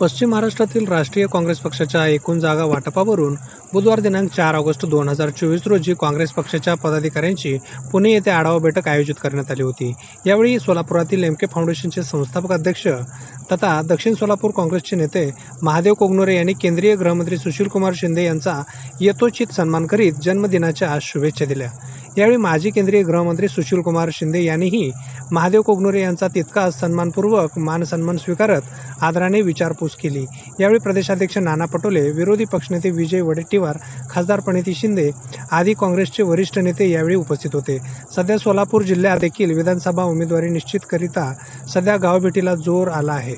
पश्चिम महाराष्ट्रातील राष्ट्रीय काँग्रेस पक्षाच्या एकूण जागा वाटपावरून बुधवार दिनांक चार ऑगस्ट दोन हजार चोवीस रोजी काँग्रेस पक्षाच्या पदाधिकाऱ्यांची पुणे येथे आढावा बैठक आयोजित करण्यात आली होती. यावेळी सोलापुरातील एमके फाउंडेशनचे संस्थापक अध्यक्ष तथा दक्षिण सोलापूर काँग्रेसचे नेते महादेव कोगनोरे यांनी केंद्रीय गृहमंत्री सुशीलकुमार शिंदे यांचा यथोचित सन्मान करीत जन्मदिनाच्या शुभेच्छा दिल्या. यावेळी माजी केंद्रीय गृहमंत्री सुशीलकुमार शिंदे यांनीही महादेव कोगनोरे यांचा तितकाच सन्मानपूर्वक मानसन्मान स्वीकारत आदराने विचारपूस केली. यावेळी प्रदेशाध्यक्ष नाना पटोले विरोधी पक्षनेते विजय वडेट्टीवार खासदार प्रणिती शिंदे आदी काँग्रेसचे वरिष्ठ नेते यावेळी उपस्थित होते. सध्या सोलापूर जिल्ह्यात देखील विधानसभा उमेदवारी निश्चित करिता सध्या गावभेटीला जोर आला आहे.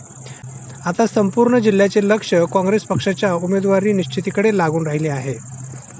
आता संपूर्ण जिल्ह्याचे लक्ष काँग्रेस पक्षाच्या उमेदवारी निश्चितीकडे लागून राहिले आहे.